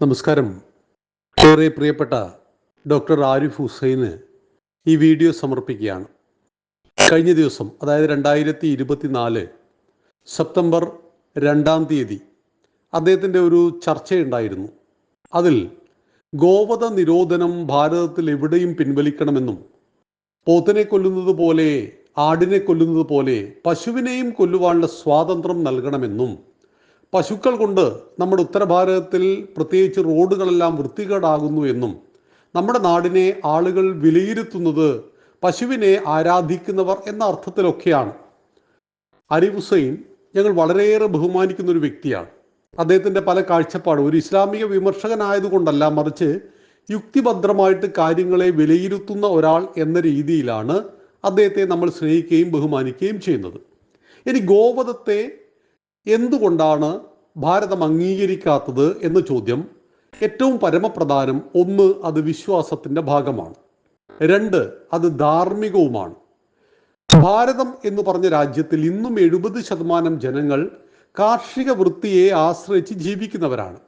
നമസ്കാരം. ഏറെ പ്രിയപ്പെട്ട ഡോക്ടർ ആരിഫ് ഹുസൈന് ഈ വീഡിയോ സമർപ്പിക്കുകയാണ്. കഴിഞ്ഞ ദിവസം അതായത് രണ്ടായിരത്തി ഇരുപത്തിനാല് സെപ്റ്റംബർ രണ്ടാം തീയതി അദ്ദേഹത്തിന്റെ ഒരു ചർച്ചയുണ്ടായിരുന്നു. അതിൽ ഗോവധ നിരോധനം ഭാരതത്തിൽ എവിടെയും പിൻവലിക്കണമെന്നും പോത്തിനെ കൊല്ലുന്നത് പോലെ ആടിനെ കൊല്ലുന്നത് പോലെ പശുവിനെയും കൊല്ലുവാനുള്ള സ്വാതന്ത്ര്യം നൽകണമെന്നും പശുക്കൾ കൊണ്ട് നമ്മുടെ ഉത്തരഭാരതത്തിൽ പ്രത്യേകിച്ച് റോഡുകളെല്ലാം വൃത്തികേടാകുന്നു എന്നും നമ്മുടെ നാടിനെ ആളുകൾ വിലയിരുത്തുന്നത് പശുവിനെ ആരാധിക്കുന്നവർ എന്ന അർത്ഥത്തിലൊക്കെയാണ്. അരിഫ് ഹുസൈൻ ഞങ്ങൾ വളരെയേറെ ബഹുമാനിക്കുന്ന ഒരു വ്യക്തിയാണ്. അദ്ദേഹത്തിന്റെ പല കാഴ്ചപ്പാടും ഒരു ഇസ്ലാമിക വിമർശകനായതുകൊണ്ടല്ല മറിച്ച് യുക്തിഭദ്രമായിട്ട് കാര്യങ്ങളെ വിലയിരുത്തുന്ന ഒരാൾ എന്ന രീതിയിലാണ് അദ്ദേഹത്തെ നമ്മൾ സ്നേഹിക്കുകയും ബഹുമാനിക്കുകയും ചെയ്യുന്നത്. ഇനി ഗോവധത്തെ എന്തുകൊണ്ടാണ് ഭാരതം അംഗീകരിക്കാത്തത് എന്ന ചോദ്യം ഏറ്റവും പരമപ്രധാനം ഒന്ന് അത് വിശ്വാസത്തിന്റെ ഭാഗമാണ്. രണ്ട് അത് ധാർമ്മികവുമാണ്. ഭാരതം എന്ന് പറഞ്ഞ രാജ്യത്തിൽ ഇന്നും എഴുപത് ശതമാനം ജനങ്ങൾ കാർഷിക വൃത്തിയെ ആശ്രയിച്ച് ജീവിക്കുന്നവരാണ്.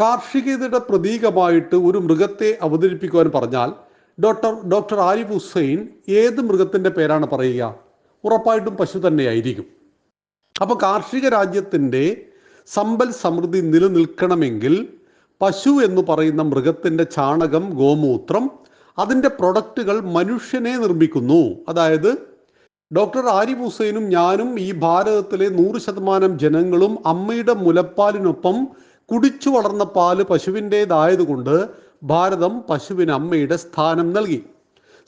കാർഷികതയുടെ പ്രതീകമായിട്ട് ഒരു മൃഗത്തെ അവതരിപ്പിക്കുവാൻ പറഞ്ഞാൽ ഡോക്ടർ ഡോക്ടർ ആരിഫ് ഹുസൈൻ ഏത് മൃഗത്തിന്റെ പേരാണ് പറയുക? ഉറപ്പായിട്ടും പശു തന്നെയായിരിക്കും. അപ്പോൾ കാർഷിക രാജ്യത്തിന്റെ സമ്പൽ സമൃദ്ധി നിലനിൽക്കണമെങ്കിൽ പശു എന്ന് പറയുന്ന മൃഗത്തിന്റെ ചാണകം ഗോമൂത്രം അതിന്റെ പ്രൊഡക്റ്റുകൾ മനുഷ്യനെ നിർമ്മിക്കുന്നു. അതായത് ഡോക്ടർ ആരി ഹുസൈനും ഞാനും ഈ ഭാരതത്തിലെ നൂറ് ശതമാനം ജനങ്ങളും അമ്മയുടെ മുലപ്പാലിനൊപ്പം കുടിച്ചു വളർന്ന പാൽ പശുവിന്റെതായതുകൊണ്ട് ഭാരതം പശുവിന് അമ്മയുടെ സ്ഥാനം നൽകി.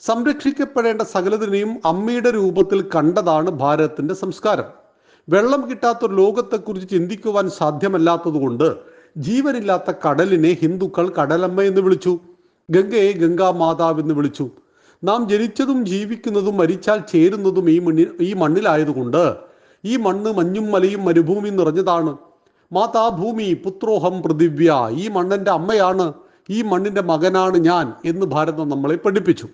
സംരക്ഷിക്കപ്പെടേണ്ട സകലതിനെയും അമ്മയുടെ രൂപത്തിൽ കണ്ടതാണ് ഭാരതത്തിന്റെ സംസ്കാരം. വെള്ളം കിട്ടാത്തൊരു ലോകത്തെക്കുറിച്ച് ചിന്തിക്കുവാൻ സാധ്യമല്ലാത്തതുകൊണ്ട് ജീവനില്ലാത്ത കടലിനെ ഹിന്ദുക്കൾ കടലമ്മ എന്ന് വിളിച്ചു. ഗംഗയെ ഗംഗാ മാതാവ് എന്ന് വിളിച്ചു. നാം ജനിച്ചതും ജീവിക്കുന്നതും മരിച്ചാൽ ചേരുന്നതും ഈ മണ്ണിൽ ഈ മണ്ണിലായതുകൊണ്ട് ഈ മണ്ണ് മഞ്ഞും മലയും മരുഭൂമി നിറഞ്ഞതാണ്. മാതാഭൂമി പുത്രോഹം പൃഥിവ്യ ഈ മണ്ണിന്റെ അമ്മയാണ് ഈ മണ്ണിന്റെ മകനാണ് ഞാൻ എന്ന് ഭാരതം നമ്മളെ പഠിപ്പിച്ചു.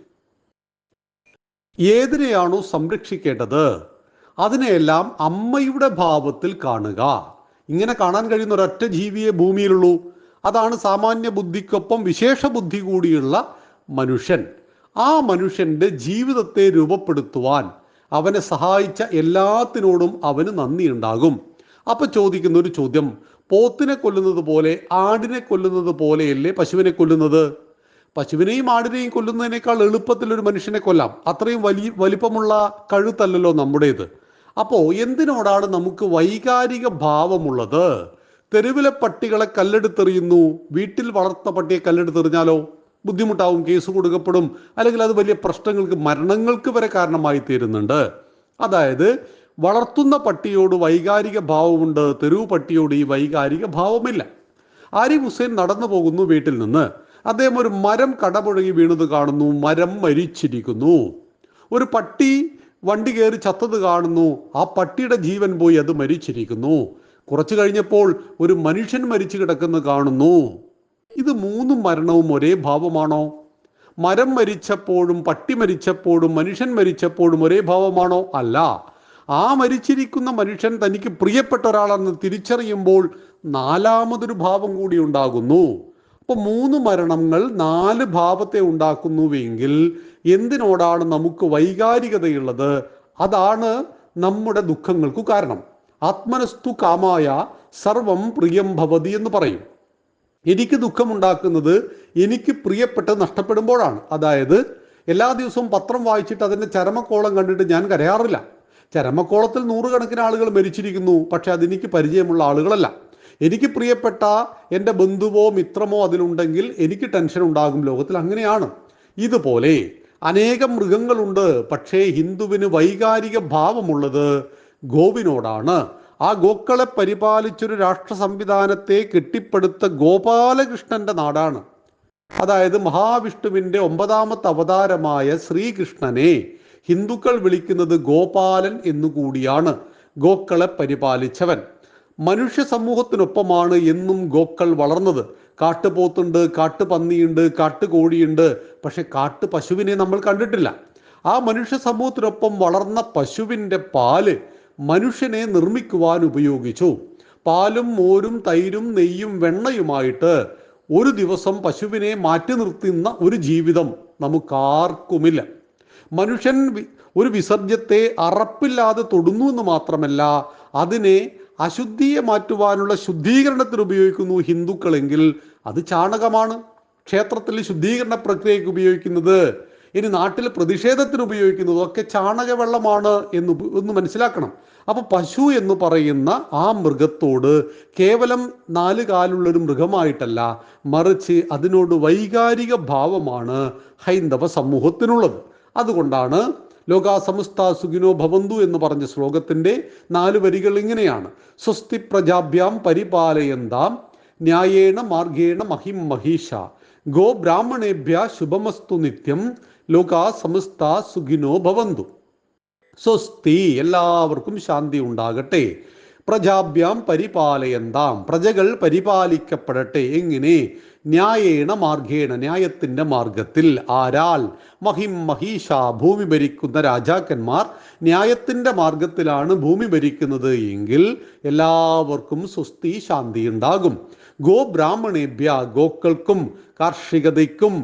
ഏതിനെയാണോ സംരക്ഷിക്കേണ്ടത്? അതിനെയെല്ലാം അമ്മയുടെ ഭാവത്തിൽ കാണുക. ഇങ്ങനെ കാണാൻ കഴിയുന്ന ഒരൊറ്റ ജീവിയെ ഭൂമിയിലുള്ളൂ. അതാണ് സാമാന്യ ബുദ്ധിക്കൊപ്പം വിശേഷ ബുദ്ധി കൂടിയുള്ള മനുഷ്യൻ. ആ മനുഷ്യന്റെ ജീവിതത്തെ രൂപപ്പെടുത്തുവാൻ അവനെ സഹായിച്ച എല്ലാത്തിനോടും അവന് നന്ദിയുണ്ടാകും. അപ്പൊ ചോദിക്കുന്ന ഒരു ചോദ്യം പോത്തിനെ കൊല്ലുന്നത് പോലെ ആടിനെ കൊല്ലുന്നത് പോലെയല്ലേ പശുവിനെ കൊല്ലുന്നത്? പശുവിനെയും ആടിനെയും കൊല്ലുന്നതിനേക്കാൾ എളുപ്പത്തിൽ ഒരു മനുഷ്യനെ കൊല്ലാം. അത്രയും വലിയ വലിപ്പമുള്ള കഴുത്തല്ലല്ലോ നമ്മുടേത്. അപ്പോ എന്തിനോടാണ് നമുക്ക് വൈകാരിക ഭാവമുള്ളത്? തെരുവിലെ പട്ടികളെ കല്ലെടുത്തെറിയുന്നു വീട്ടിൽ വളർത്ത പട്ടിയെ കല്ലെടുത്തെറിഞ്ഞാലോ? ബുദ്ധിമുട്ടാവും കേസ് കൊടുക്കപ്പെടും അല്ലെങ്കിൽ അത് വലിയ പ്രശ്നങ്ങൾക്ക് മരണങ്ങൾക്ക് വരെ കാരണമായി തീരുന്നുണ്ട് അതായത് വളർത്തുന്ന പട്ടിയോട് വൈകാരിക ഭാവമുണ്ട് തെരുവ് പട്ടിയോട് ഈ വൈകാരിക ഭാവമില്ല. ആരി ഹുസൈൻ നടന്നു പോകുന്നു വീട്ടിൽ നിന്ന്. അദ്ദേഹം ഒരു മരം കടപുഴകി വീണത് കാണുന്നു മരം മരിച്ചിരിക്കുന്നു. ഒരു പട്ടി വണ്ടി കയറി ചത്തത് കാണുന്നു. ആ പട്ടിയുടെ ജീവൻ പോയി അത് മരിച്ചിരിക്കുന്നു. കുറച്ചു കഴിഞ്ഞപ്പോൾ ഒരു മനുഷ്യൻ മരിച്ചു കിടക്കുന്നു കാണുന്നു. ഇത് മൂന്നും മരണവും ഒരേ ഭാവമാണോ? മരം മരിച്ചപ്പോഴും പട്ടി മരിച്ചപ്പോഴും മനുഷ്യൻ മരിച്ചപ്പോഴും ഒരേ ഭാവമാണോ? അല്ല. ആ മരിച്ചിരിക്കുന്ന മനുഷ്യൻ തനിക്ക് പ്രിയപ്പെട്ട ഒരാളെന്ന് തിരിച്ചറിയുമ്പോൾ നാലാമതൊരു ഭാവം കൂടി ഉണ്ടാകുന്നു. അപ്പൊ മൂന്ന് മരണങ്ങൾ നാല് ഭാവത്തെ ഉണ്ടാക്കുന്നുവെങ്കിൽ എന്തിനോടാണ് നമുക്ക് വൈകാരികതയുള്ളത്? അതാണ് നമ്മുടെ ദുഃഖങ്ങൾക്ക് കാരണം. ആത്മനസ്തു കാമായ സർവം പ്രിയം ഭവതി എന്ന് പറയും. എനിക്ക് ദുഃഖമുണ്ടാക്കുന്നത് എനിക്ക് പ്രിയപ്പെട്ട് നഷ്ടപ്പെടുമ്പോഴാണ്. അതായത് എല്ലാ ദിവസവും പത്രം വായിച്ചിട്ട് അതിന്റെ ചരമക്കോളം കണ്ടിട്ട് ഞാൻ കരയാറില്ല. ചരമക്കോളത്തിൽ നൂറുകണക്കിന് ആളുകൾ മരിച്ചിരിക്കുന്നു. പക്ഷെ അതെനിക്ക് പരിചയമുള്ള ആളുകളല്ല. എനിക്ക് പ്രിയപ്പെട്ട എന്റെ ബന്ധുവോ മിത്രമോ അതിലുണ്ടെങ്കിൽ എനിക്ക് ടെൻഷൻ ഉണ്ടാകും ലോകത്തിൽ അങ്ങനെയാണ്. ഇതുപോലെ അനേകം മൃഗങ്ങളുണ്ട്. പക്ഷേ ഹിന്ദുവിന് വൈകാരിക ഭാവമുള്ളത് ഗോവിനോടാണ്. ആ ഗോക്കളെ പരിപാലിച്ചൊരു രാഷ്ട്ര സംവിധാനത്തെ കെട്ടിപ്പടുത്ത ഗോപാലകൃഷ്ണന്റെ നാടാണ്. അതായത് മഹാവിഷ്ണുവിന്റെ ഒമ്പതാമത്തെ അവതാരമായ ശ്രീകൃഷ്ണനെ ഹിന്ദുക്കൾ വിളിക്കുന്നത് ഗോപാലൻ എന്നുകൂടിയാണ് ഗോക്കളെ പരിപാലിച്ചവൻ. മനുഷ്യ സമൂഹത്തിനൊപ്പമാണ് എന്നും ഗോക്കൾ വളർന്നത്. കാട്ടുപോത്തുണ്ട് കാട്ടുപന്നിയുണ്ട് കാട്ടുകോഴിയുണ്ട്. പക്ഷെ കാട്ടു പശുവിനെ നമ്മൾ കണ്ടിട്ടില്ല. ആ മനുഷ്യ സമൂഹത്തിനൊപ്പം വളർന്ന പശുവിന്റെ പാൽ മനുഷ്യനെ നിർമ്മിക്കുവാൻ ഉപയോഗിച്ചു. പാലും മോരും തൈരും നെയ്യും വെണ്ണയുമായിട്ട് ഒരു ദിവസം പശുവിനെ മാറ്റി നിർത്തുന്ന ഒരു ജീവിതം നമുക്കാർക്കുമില്ല. മനുഷ്യൻ ഒരു വിസർജ്യത്തെ അറപ്പില്ലാതെ തൊടുന്നു എന്ന് മാത്രമല്ല അതിനെ അശുദ്ധിയെ മാറ്റുവാനുള്ള ശുദ്ധീകരണത്തിന് ഉപയോഗിക്കുന്നു ഹിന്ദുക്കളെങ്കിൽ അത് ചാണകമാണ്. ക്ഷേത്രത്തിൽ ശുദ്ധീകരണ പ്രക്രിയയ്ക്ക് ഉപയോഗിക്കുന്നത് ഇനി നാട്ടിൽ പ്രതിഷേധത്തിന് ഉപയോഗിക്കുന്നത് ഒക്കെ ചാണകവെള്ളമാണ് എന്ന് ഒന്ന് മനസ്സിലാക്കണം. അപ്പൊ പശു എന്ന് പറയുന്ന ആ മൃഗത്തോട് കേവലം നാല് കാലുള്ള ഒരു മൃഗമായിട്ടല്ല മറിച്ച് അതിനോട് വൈകാരിക ഭാവമാണ് ഹൈന്ദവ സമൂഹത്തിനുള്ളത്. അതുകൊണ്ടാണ് ലോകാസമസ്ത സുഖിനോ ഭവന്തു എന്ന് പറഞ്ഞ ശ്ലോകത്തിന്റെ നാല് വരികൾ ഇങ്ങനെയാണ്. സ്വസ്തി പ്രജാഭ്യാം പരിപാലയന്താം ന്യായേണ മാർഗേണ മഹിം മഹീഷ. ഗോ ബ്രാഹ്മണേഭ്യ ശുഭമസ്തു നിത്യം ലോകാസമസ്ത സുഖിനോ ഭവന്തു. സ്വസ്തി എല്ലാവർക്കും ശാന്തി ഉണ്ടാകട്ടെ. പ്രജാഭ്യാം പരിപാലയന്താം. പ്രജകൾ പരിപാലിക്കപ്പെടട്ടെ. എങ്ങനെ? ന്യായേണ മാർഗേണ ന്യായത്തിന്റെ മാർഗത്തിൽ ആരാൽ മഹിം മഹീഷ ഭൂമി ഭരിക്കുന്ന രാജാക്കന്മാർ ന്യായത്തിന്റെ മാർഗത്തിലാണ് ഭൂമി ഭരിക്കുന്നത് എങ്കിൽ എല്ലാവർക്കും സ്വസ്തി ശാന്തി ഉണ്ടാകും ഗോ ബ്രാഹ്മണേഭ്യ ഗോക്കൾക്കും കാർഷികതയ്ക്കും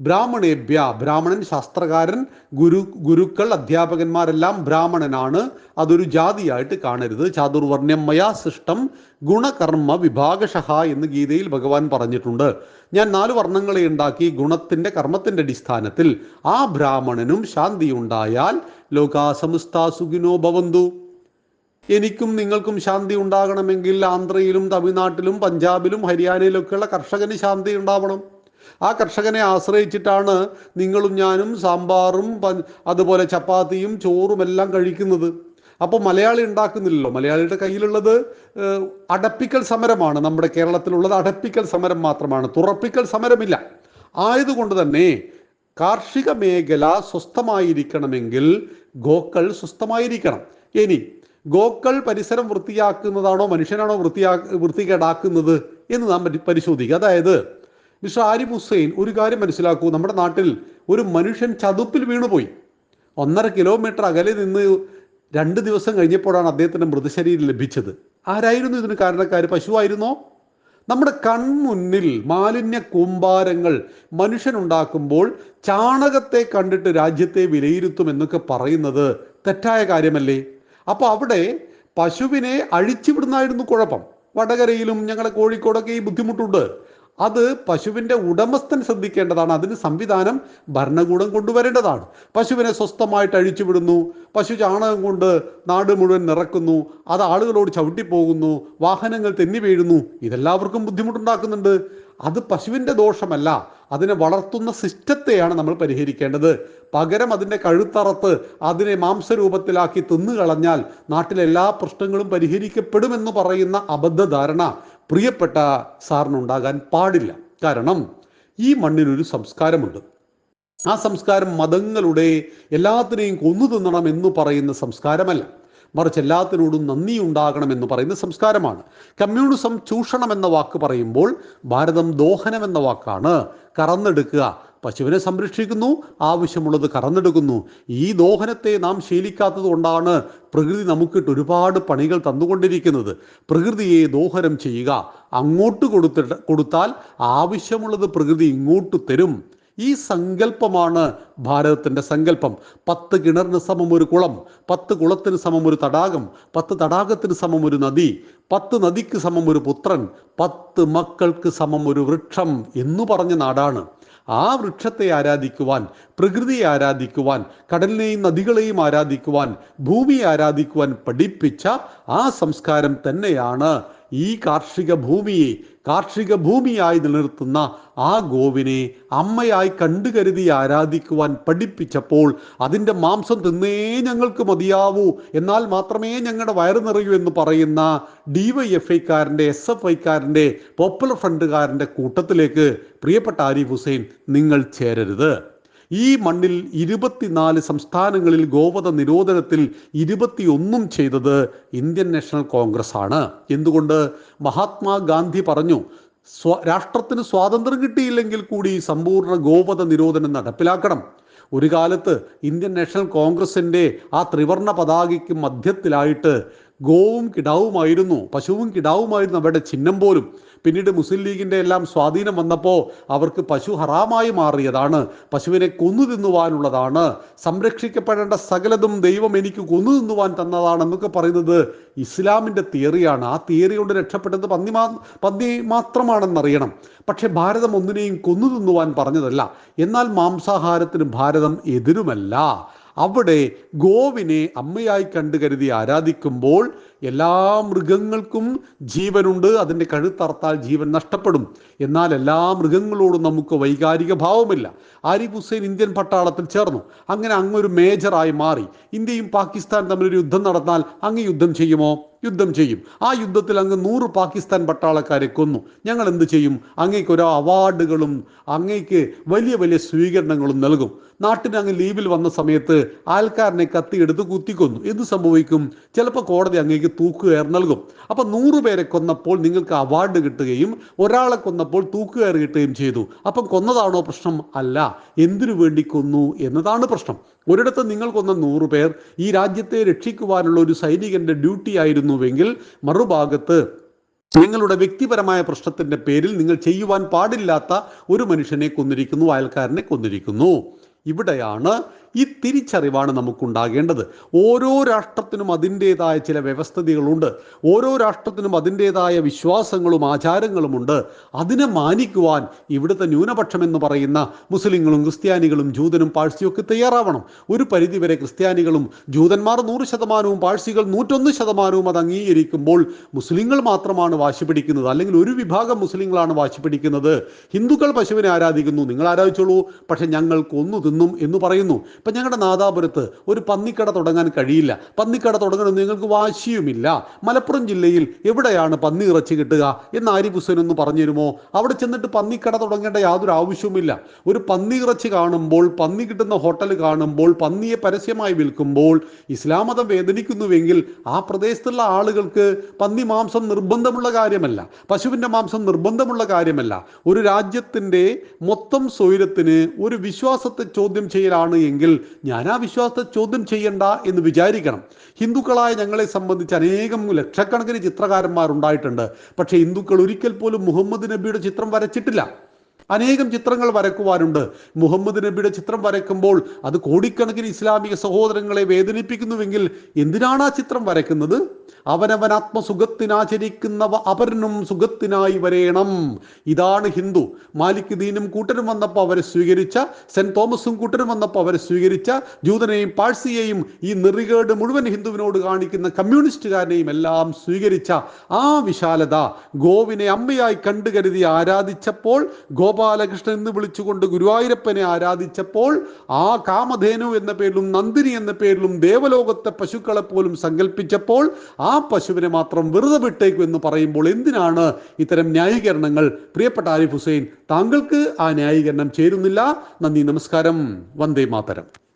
ബ്രാഹ്മണേഭ്യ ബ്രാഹ്മണൻ ശാസ്ത്രകാരൻ ഗുരു ഗുരുക്കൾ അധ്യാപകന്മാരെല്ലാം ബ്രാഹ്മണനാണ്. അതൊരു ജാതിയായിട്ട് കാണരുത്. ചാതുർവർണ്യമയ സൃഷ്ടം ഗുണകർമ്മ വിഭാഗശഹ എന്ന് ഗീതയിൽ ഭഗവാൻ പറഞ്ഞിട്ടുണ്ട്. ഞാൻ നാല് വർണങ്ങളെ ഉണ്ടാക്കി ഗുണത്തിന്റെ കർമ്മത്തിന്റെ അടിസ്ഥാനത്തിൽ. ആ ബ്രാഹ്മണനും ശാന്തി ഉണ്ടായാൽ ലോകാസമുസ്ത സുഖിനോ ഭവന്തു. എനിക്കും നിങ്ങൾക്കും ശാന്തി ഉണ്ടാകണമെങ്കിൽ ആന്ധ്രയിലും തമിഴ്നാട്ടിലും പഞ്ചാബിലും ഹരിയാനയിലൊക്കെയുള്ള കർഷകന് ശാന്തി ഉണ്ടാവണം. ആ കർഷകനെ ആശ്രയിച്ചിട്ടാണ് നിങ്ങളും ഞാനും സാമ്പാറും അതുപോലെ ചപ്പാത്തിയും ചോറും എല്ലാം കഴിക്കുന്നത്. അപ്പോൾ മലയാളി ഉണ്ടാക്കുന്നില്ലല്ലോ. മലയാളിയുടെ കയ്യിലുള്ളത് അടപ്പിക്കൽ സമരമാണ്. നമ്മുടെ കേരളത്തിലുള്ളത് അടപ്പിക്കൽ സമരം മാത്രമാണ്. തുറപ്പിക്കൽ സമരമില്ല. ആയതുകൊണ്ട് തന്നെ കാർഷിക മേഖല സ്വസ്ഥമായിരിക്കണമെങ്കിൽ ഗോക്കൾ സ്വസ്ഥമായിരിക്കണം. ഇനി ഗോക്കൾ പരിസരം വൃത്തിയാക്കുന്നതാണോ മനുഷ്യനാണോ വൃത്തിയാ വൃത്തികേടാക്കുന്നത് എന്ന് നാം പരി- പരിശോധിക്കുക. അതായത് ആരിഫ് ഹുസൈൻ ഒരു കാര്യം മനസ്സിലാക്കൂ. നമ്മുടെ നാട്ടിൽ ഒരു മനുഷ്യൻ ചതുപ്പിൽ വീണുപോയി. ഒന്നര കിലോമീറ്റർ അകലെ നിന്ന് രണ്ട് ദിവസം കഴിഞ്ഞപ്പോഴാണ് അദ്ദേഹത്തിന്റെ മൃതശരീരം ലഭിച്ചത്. ആരായിരുന്നു ഇതിന് കാരണക്കാർ പശുവായിരുന്നോ? നമ്മുടെ കൺമുന്നിൽ മാലിന്യ കൂമ്പാരങ്ങൾ മനുഷ്യനുണ്ടാക്കുമ്പോൾ ചാണകത്തെ കണ്ടിട്ട് രാജ്യത്തെ വിലയിരുത്തും എന്നൊക്കെ പറയുന്നത് തെറ്റായ കാര്യമല്ലേ? അപ്പോൾ അവിടെ പശുവിനെ അഴിച്ചുവിടുന്നായിരുന്നു കുഴപ്പം. വടകരയിലും ഞങ്ങളുടെ കോഴിക്കോടൊക്കെ ഈ ബുദ്ധിമുട്ടുണ്ട്. അത് പശുവിന്റെ ഉടമസ്ഥൻ ശ്രദ്ധിക്കേണ്ടതാണ്. അതിന് സംവിധാനം ഭരണകൂടം കൊണ്ടുവരേണ്ടതാണ്. പശുവിനെ സ്വസ്ഥമായിട്ട് അഴിച്ചുവിടുന്നു പശു ചാണകം കൊണ്ട് നാട് മുഴുവൻ നിറക്കുന്നു. അത് ആളുകളോട് ചവിട്ടിപ്പോകുന്നു. വാഹനങ്ങൾ തെന്നി വീഴുന്നു. ഇതെല്ലാവർക്കും ബുദ്ധിമുട്ടുണ്ടാക്കുന്നുണ്ട്. അത് പശുവിന്റെ ദോഷമല്ല. അതിനെ വളർത്തുന്ന സിസ്റ്റത്തെയാണ് നമ്മൾ പരിഹരിക്കേണ്ടത്. പകരം അതിന്റെ കഴുത്തറത്ത് അതിനെ മാംസരൂപത്തിലാക്കി തിന്നുകളഞ്ഞാൽ നാട്ടിലെ എല്ലാ പ്രശ്നങ്ങളും പരിഹരിക്കപ്പെടുമെന്ന് പറയുന്ന അബദ്ധധാരണ പ്രിയപ്പെട്ട സാറിനുണ്ടാകാൻ പാടില്ല. കാരണം ഈ മണ്ണിനൊരു സംസ്കാരമുണ്ട്. ആ സംസ്കാരം മതങ്ങളുടെ എല്ലാത്തിനെയും കൊന്നു തിന്നണം എന്ന് പറയുന്ന സംസ്കാരമല്ല. മറിച്ച് എല്ലാത്തിനോടും നന്ദി ഉണ്ടാകണം എന്ന് പറയുന്ന സംസ്കാരമാണ്. കമ്മ്യൂണിസം ചൂഷണം എന്ന വാക്ക് പറയുമ്പോൾ ഭാരതം ദോഹനം എന്ന വാക്കാണ്. കറന്നെടുക്കുക. പശുവിനെ സംരക്ഷിക്കുന്നു. ആവശ്യമുള്ളത് കറന്നെടുക്കുന്നു. ഈ ദോഹനത്തെ നാം ശീലിക്കാത്തത് കൊണ്ടാണ് പ്രകൃതി നമുക്കിട്ട് ഒരുപാട് പണികൾ തന്നുകൊണ്ടിരിക്കുന്നത്. പ്രകൃതിയെ ദോഹനം ചെയ്യുക. അങ്ങോട്ട് കൊടുത്തിട്ട് കൊടുത്താൽ ആവശ്യമുള്ളത് പ്രകൃതി ഇങ്ങോട്ട് തരും. ഈ സങ്കല്പമാണ് ഭാരതത്തിന്റെ സങ്കല്പം. പത്ത് കിണറിന് സമം ഒരു കുളം പത്ത് കുളത്തിന് സമം ഒരു തടാകം പത്ത് തടാകത്തിന് സമം ഒരു നദി പത്ത് നദിക്ക് സമം ഒരു പുത്രൻ പത്ത് മക്കൾക്ക് സമം ഒരു വൃക്ഷം എന്നു പറഞ്ഞ നാടാണ്. ആ വൃക്ഷത്തെ ആരാധിക്കുവാൻ പ്രകൃതിയെ ആരാധിക്കുവാൻ കടലിനെയും നദികളെയും ആരാധിക്കുവാൻ ഭൂമിയെ ആരാധിക്കുവാൻ പഠിപ്പിച്ച ആ സംസ്കാരം തന്നെയാണ് ഈ കാർഷിക ഭൂമിയെ കാർഷിക ഭൂമിയായി നിലനിർത്തുന്ന ആ ഗോവിനെ അമ്മയായി കണ്ടുകരുതി ആരാധിക്കുവാൻ പഠിപ്പിച്ചപ്പോൾ അതിന്റെ മാംസം തിന്നേ ഞങ്ങൾക്ക് മതിയാവൂ എന്നാൽ മാത്രമേ ഞങ്ങളുടെ വയറ് നിറയൂ എന്ന് പറയുന്ന ഡി വൈ എഫ് ഐക്കാരന്റെ എസ് എഫ് ഐക്കാരന്റെ പോപ്പുലർ ഫ്രണ്ടുകാരന്റെ കൂട്ടത്തിലേക്ക് പ്രിയപ്പെട്ട ആരിഫ് ഹുസൈൻ നിങ്ങൾ ചേരരുത്. ഈ മണ്ണിൽ ഇരുപത്തിനാല് സംസ്ഥാനങ്ങളിൽ ഗോവധ നിരോധനത്തിൽ ഇരുപത്തിയൊന്നും ചെയ്തത് ഇന്ത്യൻ നാഷണൽ കോൺഗ്രസ് ആണ് എന്തുകൊണ്ട്? മഹാത്മാഗാന്ധി പറഞ്ഞു സ്വ രാഷ്ട്രത്തിന് സ്വാതന്ത്ര്യം കിട്ടിയില്ലെങ്കിൽ കൂടി സമ്പൂർണ ഗോവധ നിരോധനം നടപ്പിലാക്കണം. ഒരു കാലത്ത് ഇന്ത്യൻ നാഷണൽ കോൺഗ്രസിന്റെ ആ ത്രിവർണ പതാകയ്ക്ക് മധ്യത്തിലായിട്ട് ഗോവും കിടാവുമായിരുന്നു പശുവും കിടാവുമായിരുന്നു അവരുടെ ചിഹ്നം പോലും. പിന്നീട് മുസ്ലിം ലീഗിന്റെ എല്ലാം സ്വാധീനം വന്നപ്പോൾ അവർക്ക് പശു ഹറാമായി മാറിയതാണ്. പശുവിനെ കൊന്നു തിന്നുവാനുള്ളതാണ് സംരക്ഷിക്കപ്പെടേണ്ട സകലതും ദൈവം എനിക്ക് കൊന്നു തിന്നുവാൻ തന്നതാണ് എന്നൊക്കെ പറയുന്നത് ഇസ്ലാമിന്റെ തിയറിയാണ്. ആ തിയറി കൊണ്ട് രക്ഷപ്പെട്ടത് പന്നി മാ പന്നി മാത്രമാണെന്നറിയണം. പക്ഷേ ഭാരതം ഒന്നിനെയും കൊന്നു തിന്നുവാൻ പറഞ്ഞതല്ല. എന്നാൽ മാംസാഹാരത്തിന് ഭാരതം എതിരുമല്ല. അവിടെ ഗോവിനെ അമ്മയായി കണ്ടു കരുതി ആരാധിക്കുമ്പോൾ എല്ലാ മൃഗങ്ങൾക്കും ജീവനുണ്ട്. അതിന്റെ കഴുത്തർത്താൽ ജീവൻ നഷ്ടപ്പെടും. എന്നാൽ എല്ലാ മൃഗങ്ങളോടും നമുക്ക് വൈകാരിക ഭാവമില്ല. ആരിഫ് ഹുസൈൻ ഇന്ത്യൻ പട്ടാളത്തിൽ ചേർന്നു. അങ്ങനെ അങ്ങൊരു മേജറായി മാറി. ഇന്ത്യയും പാകിസ്ഥാൻ തമ്മിലൊരു യുദ്ധം നടന്നാൽ അങ്ങ് യുദ്ധം ചെയ്യുമോ? യുദ്ധം ചെയ്യും. ആ യുദ്ധത്തിൽ അങ്ങ് നൂറ് പാകിസ്ഥാൻ പട്ടാളക്കാരെ കൊന്നു. ഞങ്ങൾ എന്ത് ചെയ്യും? അങ്ങേക്ക് ഓരോ അവാർഡുകളും അങ്ങേക്ക് വലിയ വലിയ സ്വീകരണങ്ങളും നൽകും. നാട്ടിന് അങ്ങ് ലീവിൽ വന്ന സമയത്ത് ആൾക്കാരനെ കത്തിയെടുത്ത് കുത്തിക്കൊന്നു. എന്ത് സംഭവിക്കും? ചിലപ്പോൾ കോടതി അങ്ങേക്ക് തൂക്കുകയർ നൽകും. അപ്പം നൂറ് പേരെ കൊന്നപ്പോൾ നിങ്ങൾക്ക് അവാർഡ് കിട്ടുകയും ഒരാളെ കൊന്നപ്പോൾ തൂക്കുകയർ കിട്ടുകയും ചെയ്തു. അപ്പം കൊന്നതാണോ പ്രശ്നം? അല്ല. എന്തിനു വേണ്ടി കൊന്നു എന്നതാണ് പ്രശ്നം. ഒരിടത്ത് നിങ്ങൾ കൊന്ന നൂറ് പേർ ഈ രാജ്യത്തെ രക്ഷിക്കുവാനുള്ള ഒരു സൈനികന്റെ ഡ്യൂട്ടി ആയിരുന്നുവെങ്കിൽ മറുഭാഗത്ത് നിങ്ങളുടെ വ്യക്തിപരമായ പ്രശ്നത്തിന്റെ പേരിൽ നിങ്ങൾ ചെയ്യുവാൻ പാടില്ലാത്ത ഒരു മനുഷ്യനെ കൊന്നിരിക്കുന്നു അയൽക്കാരനെ കൊന്നിരിക്കുന്നു. ഇവിടെയാണ് ഈ തിരിച്ചറിവാണ് നമുക്കുണ്ടാകേണ്ടത്. ഓരോ രാഷ്ട്രത്തിനും അതിന്റെതായ ചില വ്യവസ്ഥിതികളുണ്ട്. ഓരോ രാഷ്ട്രത്തിനും അതിന്റെതായ വിശ്വാസങ്ങളും ആചാരങ്ങളുമുണ്ട്. അതിനെ മാനിക്കുവാൻ ഇവിടുത്തെ ന്യൂനപക്ഷം എന്ന് പറയുന്ന മുസ്ലിങ്ങളും ക്രിസ്ത്യാനികളും ജൂതനും പാഴ്സിയൊക്കെ തയ്യാറാവണം. ഒരു പരിധിവരെ ക്രിസ്ത്യാനികളും ജൂതന്മാർ നൂറ് ശതമാനവും പാഴ്സികൾ നൂറ്റൊന്ന് ശതമാനവും അത് അംഗീകരിക്കുമ്പോൾ മുസ്ലിങ്ങൾ മാത്രമാണ് വാശി പിടിക്കുന്നത്. അല്ലെങ്കിൽ ഒരു വിഭാഗം മുസ്ലിങ്ങളാണ് വാശി പിടിക്കുന്നത്. ഹിന്ദുക്കൾ പശുവിനെ ആരാധിക്കുന്നു. നിങ്ങൾ ആരാധിച്ചോളൂ. പക്ഷെ ഞങ്ങൾക്ക് ഒന്നു തിന്നും എന്ന് പറയുന്നു. ഇപ്പം ഞങ്ങളുടെ നാദാപുരത്ത് ഒരു പന്നിക്കട തുടങ്ങാൻ കഴിയില്ല. പന്നിക്കട തുടങ്ങണമെന്ന് നിങ്ങൾക്ക് വാശിയുമില്ല. മലപ്പുറം ജില്ലയിൽ എവിടെയാണ് പന്നി ഇറച്ചി കിട്ടുക എന്ന് ആരിഫ് ഒന്ന് പറഞ്ഞു തരുമോ? അവിടെ ചെന്നിട്ട് പന്നിക്കട തുടങ്ങേണ്ട യാതൊരു ആവശ്യവുമില്ല. ഒരു പന്നി ഇറച്ചി കാണുമ്പോൾ പന്നി കിട്ടുന്ന ഹോട്ടൽ കാണുമ്പോൾ പന്നിയെ പരസ്യമായി വിൽക്കുമ്പോൾ ഇസ്ലാം മതം വേദനിക്കുന്നുവെങ്കിൽ ആ പ്രദേശത്തുള്ള ആളുകൾക്ക് പന്നി മാംസം നിർബന്ധമുള്ള കാര്യമല്ല. പശുവിന്റെ മാംസം നിർബന്ധമുള്ള കാര്യമല്ല. ഒരു രാജ്യത്തിന്റെ മൊത്തം സ്വൈരത്തിന് ഒരു വിശ്വാസത്തെ ചോദ്യം ചെയ്യലാണ് എങ്കിൽ ഞാൻ ആ വിശ്വാസത്തെ ചോദ്യം ചെയ്യണ്ട എന്ന് വിചാരിക്കണം. ഹിന്ദുക്കളായ ഞങ്ങളെ സംബന്ധിച്ച് അനേകം ലക്ഷക്കണക്കിന് ചിത്രകാരന്മാരുണ്ടായിട്ടുണ്ട്. പക്ഷേ ഹിന്ദുക്കൾ ഒരിക്കൽ പോലും മുഹമ്മദ് നബിയുടെ ചിത്രം വരച്ചിട്ടില്ല. അനേകം ചിത്രങ്ങൾ വരക്കുവാനുണ്ട്. മുഹമ്മദ് നബിയുടെ ചിത്രം വരയ്ക്കുമ്പോൾ അത് കോടിക്കണക്കിന് ഇസ്ലാമിക സഹോദരങ്ങളെ വേദനിപ്പിക്കുന്നുവെങ്കിൽ എന്തിനാണ് ആ ചിത്രം വരയ്ക്കുന്നത്? അവനവൻ ആത്മസുഖത്തിനാചരിക്കുന്നവ അപരനും സുഖത്തിനായി വരേണം. ഇതാണ് ഹിന്ദു. മാലിക് ദീനും കൂട്ടരും വന്നപ്പോൾ അവരെ സ്വീകരിച്ച സെന്റ് തോമസും കൂട്ടരും വന്നപ്പോൾ അവരെ സ്വീകരിച്ച ജൂതനെയും പാഴ്സിയെയും ഈ നെറികേട് മുഴുവൻ ഹിന്ദുവിനോട് കാണിക്കുന്ന കമ്മ്യൂണിസ്റ്റുകാരനെയും എല്ലാം സ്വീകരിച്ച ആ വിശാലത ഗോവിനെ അമ്മയായി കണ്ടു കരുതി ആരാധിച്ചപ്പോൾ ഗോപാലകൃഷ്ണൻ എന്ന് വിളിച്ചുകൊണ്ട് ഗുരുവായൂരപ്പനെ ആരാധിച്ചപ്പോൾ ആ കാമധേനു എന്ന പേരിലും നന്ദിനി എന്ന പേരിലും ദേവലോകത്തെ പശുക്കളെ പോലും സങ്കല്പിച്ചപ്പോൾ ആ പശുവിനെ മാത്രം വെറുതെ വിട്ടേക്കും എന്ന് പറയുമ്പോൾ എന്തിനാണ് ഇത്തരം ന്യായീകരണങ്ങൾ? പ്രിയപ്പെട്ട ആരിഫ് ഹുസൈൻ താങ്കൾക്ക് ആ ന്യായീകരണം ചേരുന്നില്ല. നന്ദി നമസ്കാരം. വന്ദേ മാതരം.